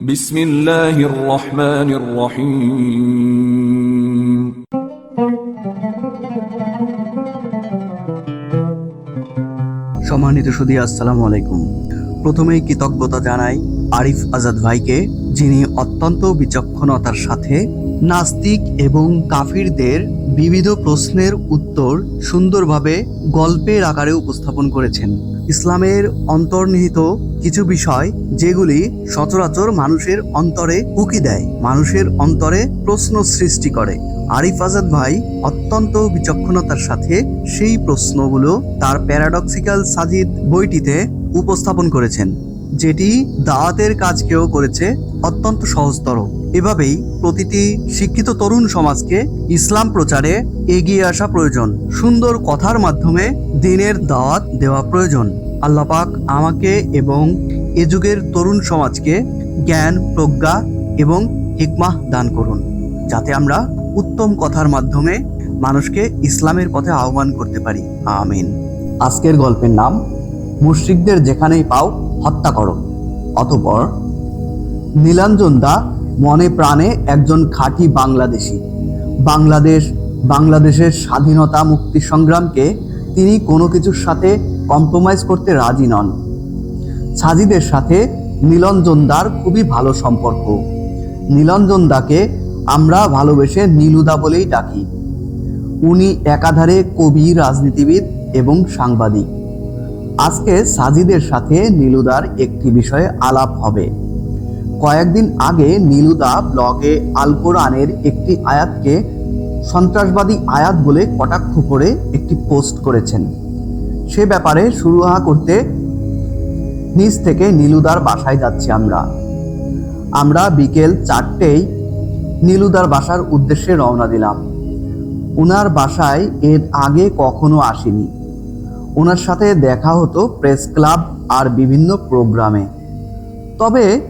বিসমিল্লাহির রহমানির রহিম। সম্মানিত সুদী আসসালামু আলাইকুম। প্রথমেই কৃতজ্ঞতা জানাই আরিফ আজাদ ভাইকে, যিনি অত্যন্ত বিচক্ষণতার সাথে নাস্তিক এবং কাফিরদের বিবিধ প্রশ্নের উত্তর সুন্দরভাবে গল্পের আকারে উপস্থাপন করেছেন। ইসলামের অন্তর্নিহিত কিছু বিষয় যেগুলি সচরাচর মানুষের অন্তরে উকি দেয়, মানুষের অন্তরে প্রশ্ন সৃষ্টি করে। আরিফ আজাদ ভাই অত্যন্ত বিচক্ষণতার সাথে সেই প্রশ্নগুলো তার প্যারাডক্সিক্যাল সাজিদ বইটিতে উপস্থাপন করেছেন। যেটি দাওয়াতের কাজকেও করেছে অত্যন্ত সহজতর। এভাবেই প্রতিটি শিক্ষিত তরুণ সমাজকে ইসলাম প্রচারে এগিয়ে আসা প্রয়োজন। সুন্দর কথার মাধ্যমে দিনের দাওয়াত দেওয়া প্রয়োজন। আল্লাপাক আমাকে এবং এ যুগের তরুণ সমাজকে জ্ঞান, প্রজ্ঞা এবং হিকমাহ দান করুন, যাতে আমরা উত্তম কথার মাধ্যমে মানুষকে ইসলামের পথে আহ্বান করতে পারি। আমিন। আজকের গল্পের নাম মুশ্রিকদের যেখানেই পাও হত্যা করো। অতপর নীলাঞ্জন দা মনে প্রাণে একজন খাঁটি বাংলাদেশি। বাংলাদেশ, বাংলাদেশের স্বাধীনতা মুক্তি সংগ্রামকে তিনি কোনো কিছুর সাথে কম্প্রোমাইজ করতে রাজি নন। সাজিদের সাথে নীলঞ্জনদার খুবই ভালো সম্পর্ক। নীলঞ্জনদাকে আমরা ভালোবেসে নীলুদা বলেই ডাকি। উনি একাধারে কবি, রাজনীতিবিদ এবং সাংবাদিক। আজকে সাজিদের সাথে নীলুদার একটি বিষয়ে আলাপ হবে। কয়েকদিন আগে নীলুদা ব্লগে আল কোরআনের একটি আয়াতকে সন্ত্রাসবাদী আয়াত বলে কটাক্ষ করে একটি পোস্ট করেছেন। সে ব্যাপারে সুরাহা করতে নিচ থেকে নীলুদার বাসায় যাচ্ছি আমরা। আমরা বিকেল চারটেই নীলুদার বাসার উদ্দেশ্যে রওনা দিলাম। ওনার বাসায় এর আগে কখনো আসিনি। ওনার সাথে দেখা হতো প্রেস ক্লাব আর বিভিন্ন প্রোগ্রামে। তবে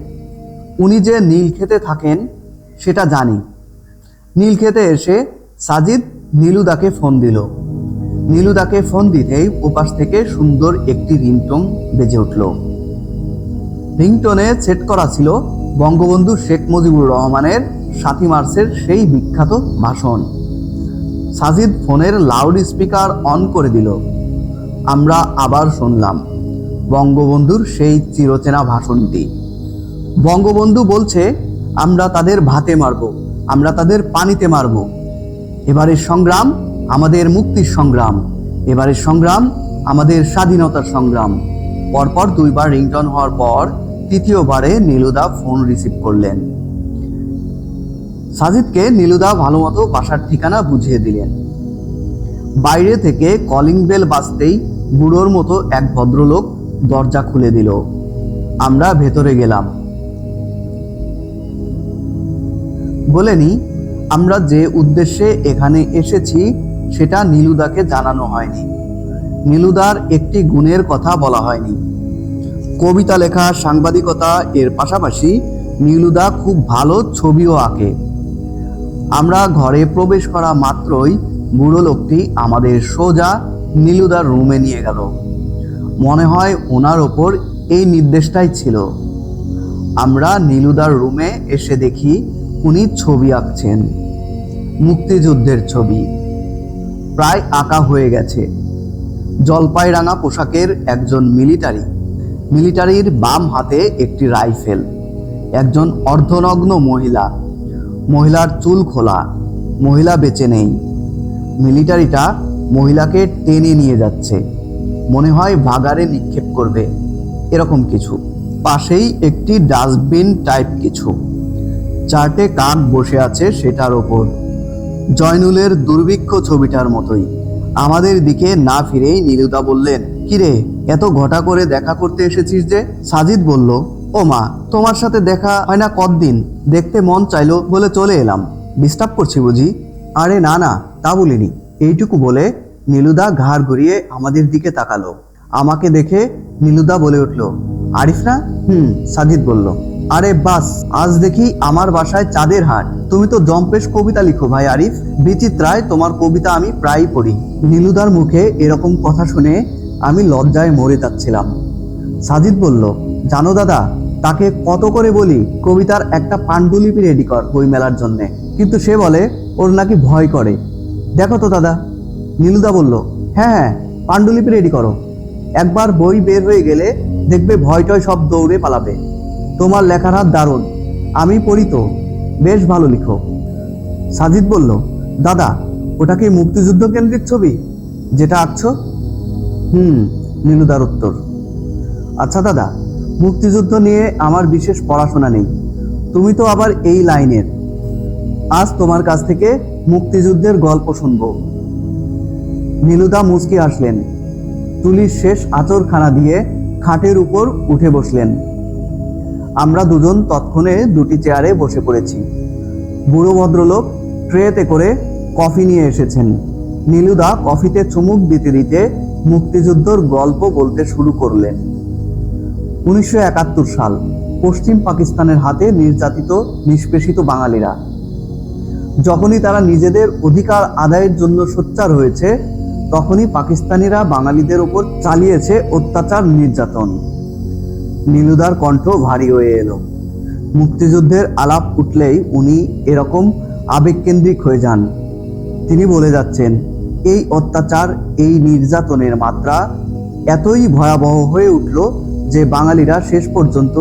উনি যে নীলক্ষেতে থাকেন, সেটা জানি। নীলক্ষেতে এসে সাজিদ নীলুদাকে ফোন দিল। নীলুদাকে ফোন দিতেই ওপাশ থেকে সুন্দর একটি রিংটোন বেজে উঠল। রিংটোনে সেট করা ছিল বঙ্গবন্ধু শেখ মুজিবুর রহমানের সাতই মার্চের সেই বিখ্যাত ভাষণ। সাজিদ ফোনের লাউড স্পিকার অন করে দিল। আমরা আবার শুনলাম, বঙ্গবন্ধুর সেই চিরচেনা ভাষণটি। বঙ্গবন্ধু বলছে, আমরা তাদের ভাতে মারব, আমরা তাদের পানিতে মারব। এবারের সংগ্রাম আমাদের মুক্তির সংগ্রাম, এবারের সংগ্রাম আমাদের স্বাধীনতার সংগ্রাম। পরপর দুইবার রিংটন হওয়ার পর তৃতীয়বারে নীলুদা ফোন রিসিভ করলেন। সাজিদকে নীলুদা ভালো মতো বাসার ঠিকানা বুঝিয়ে দিলেন। বাইরে থেকে কলিং বেল বাজতেই বুড়োর মতো এক ভদ্রলোক দরজা খুলে দিল। আমরা ভেতরে গেলাম। বলেনি আমরা যে উদ্দেশ্যে এখানে এসেছি, সেটা নীলুদাকে জানানো হয়নি। নীলুদার একটি গুণের কথা বলা হয়নি। কবিতা লেখা, সাংবাদিকতা, এর পাশাপাশি নীলুদা খুব ভালো ছবিও আঁকে। আমরা ঘরে প্রবেশ করা মাত্রই বুড়ো লোকটি আমাদের সোজা নীলুদার রুমে নিয়ে গেল। মনে হয় ওনার ওপর এই নির্দেশটাই ছিল। আমরা নীলুদার রুমে এসে দেখি উনি ছবি আঁকছেন, মুক্তিযুদ্ধের ছবি। প্রায় আঁকা হয়ে গেছে। জলপাই রাঙা পোশাকের একজন মিলিটারি। মিলিটারির বাম হাতে একটি রাইফেল। একজন অর্ধনগ্ন মহিলা। মহিলার চুল খোলা। মহিলা বেঁচে নেই। মিলিটারিটা মহিলাকে টেনে নিয়ে যাচ্ছে। মনে হয় ভাগারে নিক্ষেপ করবে। এরকম কিছু। পাশেই একটি ডাস্টবিন টাইপ কিছু। চারটে কাক বসে আছে সেটার ওপর। জয়নুলের দুর্ভিক্ষ ছবিটার মতোই। আমাদের দিকে না ফিরেই নীলুদা বললেন, কিরে, এত ঘটা করে দেখা করতে এসেছিস যে? সাজিদ বলল, ও মা, তোমার সাথে দেখা হয় না কতদিন? দেখতে মন চাইলো বলে চলে এলাম। ডিস্টার্ব করছি বুঝি? আরে না না তা বলিনি। এইটুকু বলে নীলুদা ঘাড় ঘুরিয়ে আমাদের দিকে তাকালো। আমাকে দেখে নীলুদা বলে উঠল আরিফ না হুম, সাজিদ বলল। আরে বাস, আজ দেখি আমার বাসায় চাঁদের হাট। তুমি তো জম্পেশ কবিতা লিখো ভাই আরিফ। বিচিত্রায় তোমার কবিতা আমি প্রায় পড়ি। নীলুদার মুখে এরকম কথা শুনে আমি লজ্জায় মরে যাচ্ছিলাম। সাজিদ বলল, জানো দাদা, তাকে কত করে বলি, কবিতার একটা পাণ্ডুলিপি রেডি কর বই মেলার জন্যে। কিন্তু সে বলে, ওর নাকি ভয় করে। দেখো তো দাদা, নীলুদা বলল হ্যাঁ হ্যাঁ পাণ্ডুলিপি রেডি করো। একবার বই বের হয়ে গেলে দেখবে ভয় টয় সব দৌড়ে পালাবে। তোমার লেখার হাত দারুণ, আমি পড়ি তো, বেশ ভালো লিখো। সাজিদ বলল, দাদা, ওটা কি মুক্তিযুদ্ধ কেন্দ্রিক ছবি? যেটা আঁকছো? হুম, নীলুদার উত্তর। আচ্ছা দাদা, মুক্তিযুদ্ধ নিয়ে আমার বিশেষ পড়াশোনা নেই। তুমি তো আবার এই লাইনের। আজ তোমার কাছ থেকে মুক্তিযুদ্ধের গল্প শুনব। নীলুদা মুচকি আসলেন। তুলির শেষ আচরখানা দিয়ে খাটের উপর উঠে বসলেন। আমরা দুজন তৎক্ষণে দুটি চেয়ারে বসে পড়েছি। বুড়ো ভদ্রলোক ট্রেতে করে কফি নিয়ে এসেছেন। নীলুদা কফিতে চুমুক দিতে দিতে মুক্তিযুদ্ধর গল্প বলতে শুরু করলেন। উনিশশো একাত্তর সাল, পশ্চিম পাকিস্তানের হাতে নির্যাতিত, নিষ্পেষিত বাঙালিরা। যখনই তারা নিজেদের অধিকার আদায়ের জন্য সোচ্চার হয়েছে, তখনই পাকিস্তানিরা বাঙালিদের ওপর চালিয়েছে অত্যাচার, নির্যাতন। নীলুদার কণ্ঠ ভারী হয়ে এলো। মুক্তিযুদ্ধের আলাপ উঠলেই উনি এরকম আবেগকেন্দ্রিক হয়ে যান। তিনি বলে যাচ্ছেন, এই অত্যাচার, এই নির্যাতনের মাত্রা এতই ভয়াবহ হয়ে উঠল যে বাঙালিরা শেষ পর্যন্ত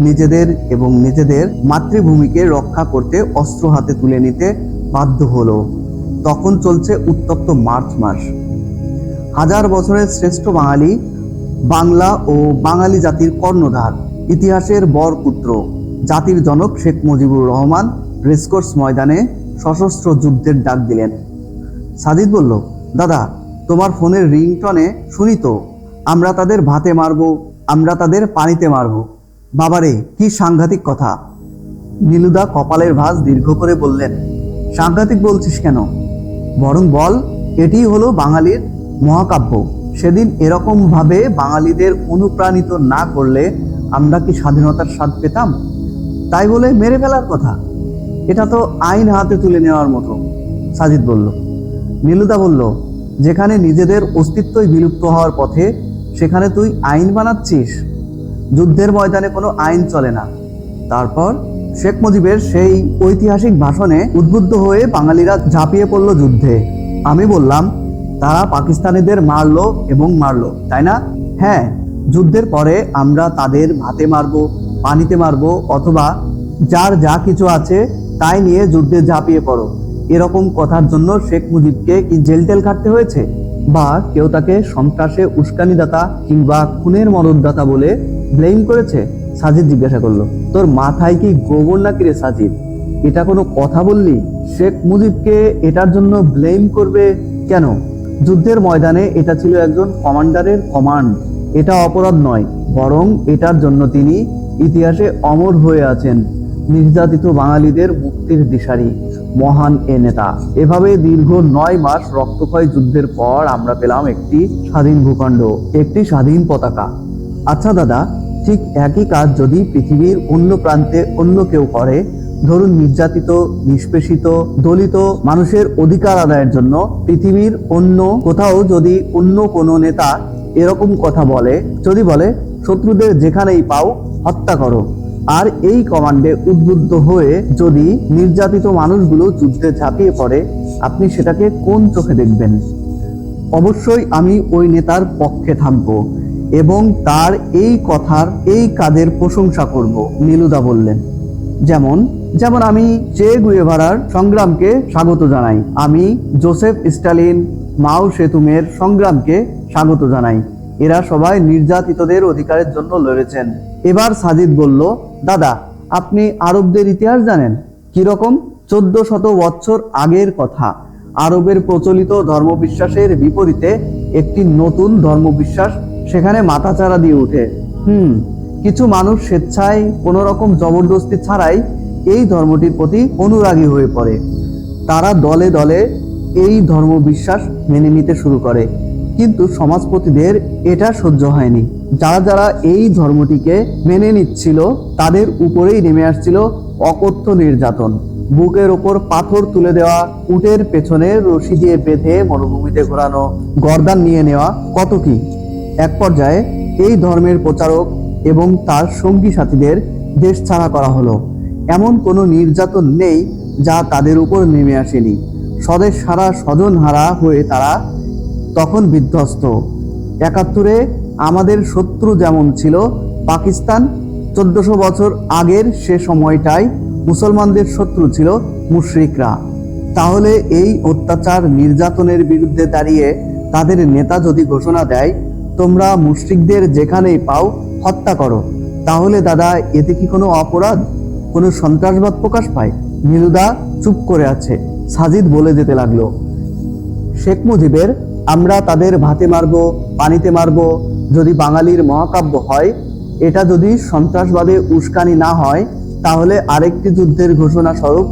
নিজেদের এবং নিজেদের মাতৃভূমিকে রক্ষা করতে অস্ত্র হাতে তুলে নিতে বাধ্য হলো। তখন চলছে উত্তপ্ত মার্চ মাস। হাজার বছরের শ্রেষ্ঠ বাঙালি বাংলা ও বাঙালি জাতির কর্ণধার, ইতিহাসের বরপুত্র জাতির জনক শেখ মুজিবুর রহমান রেসকোর্স ময়দানে সশস্ত্র যুদ্ধের ডাক দিলেন। সাজিদ বলল, দাদা, তোমার ফোনের রিংটনে শুনি তো, আমরা তাদের ভাতে মারবো, আমরা তাদের পানিতে মারবো। বাবারে, কি সাংঘাতিক কথা। নীলুদা কপালের ভাঁজ দীর্ঘ করে বললেন, সাংঘাতিক বলছিস কেন? বরং বল এটি হলো বাঙালির মহাকাব্য। সেদিন এরকম ভাবে বাঙালিদের অনুপ্রাণিত না করলে আমরা কি স্বাধীনতার স্বাদ পেতাম? তাই বলে মেরে ফেলার কথা। এটা তো আইন হাতে তুলে নেওয়ার মতো। সাজিদ বলল। নীলুদা বলল, যেখানে নিজেদের অস্তিত্বই বিলুপ্ত হওয়ার পথে, সেখানে তুই আইন বানাচ্ছিস? যুদ্ধের ময়দানে কোনো আইন চলে না। তারপর শেখ মুজিবের সেই ঐতিহাসিক ভাষণে উদ্বুদ্ধ হয়ে বাঙালিরা ঝাঁপিয়ে পড়ল যুদ্ধে। আমি বললাম, তারা পাকিস্তানিদের মারলো এবং মারলো, তাই না? হ্যাঁ যুদ্ধের পরে আমরা তাদের ভাতে মারবো, পানিতে মারবো, অথবা যার যা কিছু আছে তাই নিয়ে যুদ্ধে ঝাঁপিয়ে পড়ো। এরকম কথার জন্য শেখ মুজিবকে কি জেল টেল কাটতে হয়েছে? বা কেউ তাকে সন্ত্রাসে উস্কানিদাতা কিংবা খুনের মদতদাতা বলে ব্লেম করেছে? সাজিদ জিজ্ঞাসা করল, তোর মাথায় কি গোবর নাকি রে সাজিদ? এটা কোনো কথা বললি? শেখ মুজিবকে এটার জন্য ব্লেম করবে কেন? যুদ্ধের ময়দানে এটা ছিল একজন কমান্ডারের কমান্ড এটা অপরাধ নয়, বরং এটার জন্য তিনি ইতিহাসে অমর হয়ে আছেন। নির্যাতিত বাঙালিদের মুক্তির দিশারি, মহান এ নেতা। এভাবে দীর্ঘ নয় মাস রক্তক্ষয় যুদ্ধের পর আমরা পেলাম একটি স্বাধীন ভূখণ্ড, একটি স্বাধীন পতাকা। আচ্ছা দাদা, ঠিক একই কাজ যদি পৃথিবীর অন্য প্রান্তে অন্য কেউ করে, ধরুন নির্যাতিত, নিষ্পেষিত, দলিত মানুষের অধিকার আদায়ের জন্য পৃথিবীর অন্য কোথাও যদি অন্য কোনো নেতা এরকম কথা বলে, যদি বলে, শত্রুদের যেখানেই পাও, হত্যা করো। আর এই কমান্ডে উদ্বুদ্ধ হয়ে যদি নির্যাতিত মানুষগুলো যুদ্ধে ঝাঁপিয়ে পড়ে, আপনি সেটাকে কোন চোখে দেখবেন? অবশ্যই আমি ওই নেতার পক্ষে থাকব এবং তার এই কথার এই কাজের প্রশংসা করব, নীলুদা বললেন। যেমন যেমন আমি চে গুয়েভারার সংগ্রামকে স্বাগত জানাই, আমি জোসেফ স্টালিন মাও সেতুমের সংগ্রামকে স্বাগত জানাই। এরা সবাই নির্যাতিতদের অধিকারের জন্য লড়েছেন। এবার সাজিদ বলল, দাদা, আপনি আরবদের ইতিহাস জানেন? কীরকম? চোদ্দ শত বৎসর আগের কথা। আরবের প্রচলিত ধর্মবিশ্বাসের বিপরীতে একটি নতুন ধর্মবিশ্বাস সেখানে মাথাচাড়া দিয়ে উঠে। হুম, কিছু মানুষ স্বেচ্ছায় কোনো রকম জবরদস্তি ছাড়াই এই ধর্মটির প্রতি অনুরাগী হয়ে পড়ে। তারা দলে দলে এই ধর্মবিশ্বাস মেনে নিতে শুরু করে। কিন্তু সমাজপতিদের এটা সহ্য হয়নি। যারা যারা এই ধর্মটিকে মেনে নিচ্ছিল, তাদের উপরেই নেমে আসছিল অকথ্য নির্যাতন। বুকের ওপর পাথর তুলে দেওয়া, উটের পেছনে রশি দিয়ে বেঁধে মরুভূমিতে ঘোরানো, গর্দান নিয়ে নেওয়া কত কি? এক পর্যায়ে এই ধর্মের প্রচারক এবং তার সঙ্গী সাথীদের দেশ ছাড়া করা হলো। এমন কোনো নির্যাতন নেই যা তাদের উপর নেমে আসেনি। স্বদেশ সারা স্বজন হারা হয়ে তারা তখন বিধ্বস্ত। একাত্তরে আমাদের শত্রু যেমন ছিল, পাকিস্তান চোদ্দশো বছর আগের সে সময়টায় মুসলমানদের শত্রু ছিল মুশরিকরা। তাহলে এই অত্যাচার, নির্যাতনের বিরুদ্ধে দাঁড়িয়ে তাদের নেতা যদি ঘোষণা দেয় তোমরা মুশরিকদের যেখানেই পাও হত্যা করো। তাহলে দাদা, এতে কি কোনো অপরাধ? কোনো সন্ত্রাসবাদ প্রকাশ পায়? নীলুদা চুপ করে আছে। সাজিদ বলে যেতে লাগল, শেখ মুজিবের আমরা তাদের ভাতে মারব, পানিতে মারব। যদি বাঙালির মহাকাব্য হয়, এটা যদি সন্ত্রাসবাদে উস্কানি না হয়, তাহলে আরেকটি যুদ্ধের ঘোষণা স্বরূপ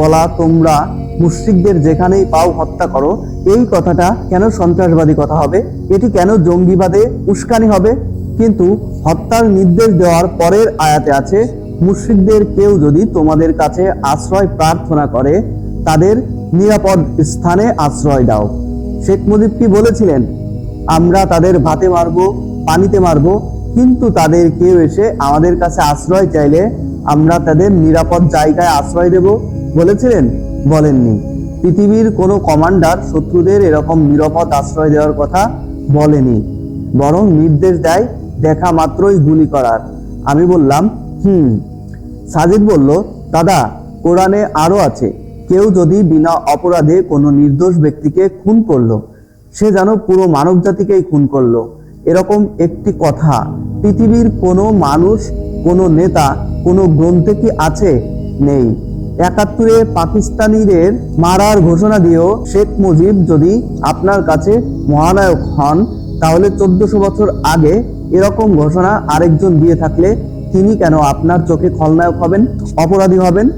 বলা তোমরা মুশ্রিকদের যেখানেই পাও হত্যা করো, এই কথাটা কেন সন্ত্রাসবাদী কথা হবে? এটি কেন জঙ্গিবাদে উস্কানি হবে? কিন্তু হত্যার নির্দেশ দেওয়ার পরের আয়াতে আছে, মুশ্রিকদের কেউ যদি তোমাদের কাছে আশ্রয় প্রার্থনা করে, তাদের নিরাপদ স্থানে আশ্রয় দাও। শেখ মুজিব কি বলেছিলেন? আমরা তাদের ভাতে মারব, পানিতে মারব, কিন্তু তাদের কেউ এসে আমাদের কাছে আশ্রয় চাইলে আমরা তাদের নিরাপদ জায়গায় আশ্রয় দেব বলেছিলেন? বলেননি। পৃথিবীর কোনো কমান্ডার শত্রুদের এরকম নিরাপদ আশ্রয় দেওয়ার কথা বলেনি, বরং নির্দেশ দেয় দেখা মাত্রই গুলি করার। আমি বললাম, হুম। সাজিদ বলল, দাদা, কোরআনে আরও আছে। কেউ যদি বিনা অপরাধে কোনো নির্দোষ ব্যক্তিকে খুন করল, সে যেন পুরো মানব জাতিকেই খুন করল। এরকম একটি কথা, পৃথিবীর কোনো মানুষ, কোনো নেতা, কোনো গ্রন্থে কি আছে? নেই। একাত্তরে পাকিস্তানিদের মারার ঘোষণা দিয়েও শেখ মুজিব যদি আপনার কাছে মহানায়ক হন, তাহলে চোদ্দশো বছর আগে এরকম ঘোষণা আরেকজন দিয়ে থাকলে তিনি কেন আপনার চোখে খলনায়ক হবেন, অপরাধী হবেন?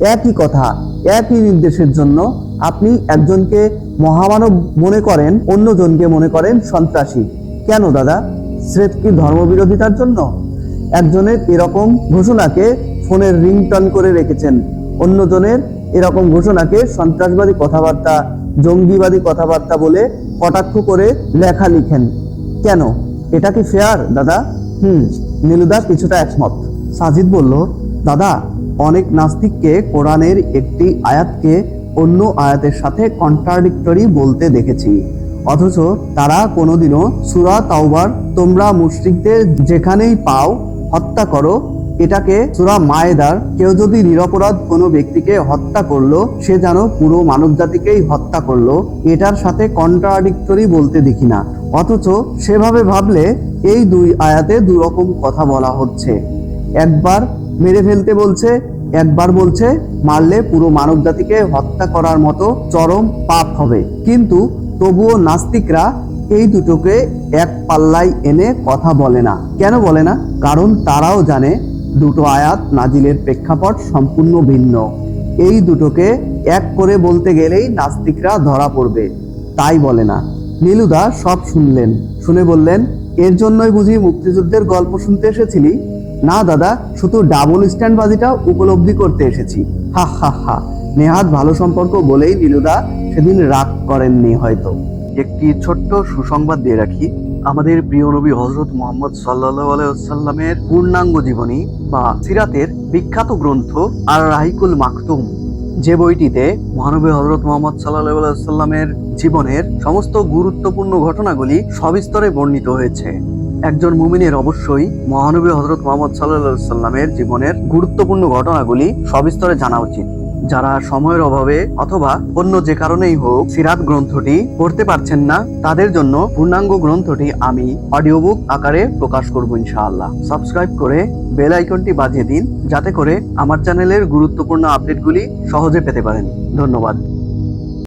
একই কথা, একই নির্দেশের জন্য আপনি একজনকে মহামানব মনে করেন, অন্যজনকে মনে করেন সন্ত্রাসী। কেন দাদা? স্রেফ কি ধর্মবিরোধিতার জন্য? একজনের এরকম ঘোষণাকে ফোনের রিংটন করে রেখেছেন। অন্যজনের এরকম ঘোষণাকে সন্ত্রাসবাদী কথাবার্তা, জঙ্গিবাদী কথাবার্তা বলে কটাক্ষ করে লেখা লিখেন। কেন? এটা কি ফেয়ার দাদা? হুম, নীলুদা কিছুটা একমত। সাজিদ বলল, দাদা, অনেক নাস্তিককে কোরআনের একটি আয়াতকে অন্য আয়াতের সাথে কন্ট্রাডিক্টরি বলতে দেখেছি। অথচ তারা কোনোদিনও সুরা তাওবার, তোমরা মুশরিকদের যেখানেই পাও হত্যা করো এটাকে সুরা মায়েদার কেউ যদি নিরপরাধ কোনো ব্যক্তিকে হত্যা করল, সে যেন পুরো মানব জাতিকেই হত্যা করল, এটার সাথে কন্ট্রাডিক্টরি বলতে দেখি না। অথচ সেভাবে ভাবলে এই দুই আয়াতে দু রকম কথা বলা হচ্ছে। একবার মেরে ফেলতে বলছে, একবার বলছে, মারলে পুরো মানব জাতিকে হত্যা করার মতো চরম পাপ হবে। কিন্তু তবুও নাস্তিকরা এই দুটোকে এক পাল্লায় এনে কথা বলে না। কেন বলে না? কারণ তারাও জানে দুটো আয়াত নাজিলের প্রেক্ষাপট সম্পূর্ণ ভিন্ন। এই দুটোকে এক করে বলতে গেলেই নাস্তিকরা ধরা পড়বে। তাই বলে না। নীলুদা সব শুনলেন। শুনে বললেন, এর জন্যই বুঝি মুক্তিযুদ্ধের গল্প শুনতে এসেছিলি? না দাদা, শুধু ডাবল স্ট্যান্ড বাজিটা উপলব্ধি করতে এসেছি। হা হা হা। নেহাত ভালো সম্পর্ক বলেই নীলুদা সেদিন রাগ করেননি হয়তো। একটি ছোট্ট সুসংবাদ দিয়ে রাখি। আমাদের প্রিয় নবী হজরত মোহাম্মদ সাল্লাহ আলাইসাল্লামের পূর্ণাঙ্গ জীবনী বা সিরাতের বিখ্যাত গ্রন্থ আর রাহিকুল মাকতুম। যে বইটিতে মহানবী হজরত মোহাম্মদ সাল্লাহ জীবনের সমস্ত গুরুত্বপূর্ণ ঘটনাগুলি সবিস্তরে বর্ণিত হয়েছে। একজন মুমিনের অবশ্যই মহানবী হজরত মোহাম্মদ সাল্লাহ সাল্লামের জীবনের গুরুত্বপূর্ণ ঘটনাগুলি সবিস্তরে জানা উচিত। যারা সময়ের অভাবে অথবা অন্য যে কারণেই হোক সিরাত গ্রন্থটি পড়তে পারছেন না, তাদের জন্য পূর্ণাঙ্গ গ্রন্থটি আমি অডিও বুক আকারে প্রকাশ করব ইনশাআল্লাহ। সাবস্ক্রাইব করে বেল আইকনটি বাজিয়ে দিন, যাতে করে আমার চ্যানেলের গুরুত্বপূর্ণ আপডেটগুলি সহজে পেতে পারেন। ধন্যবাদ।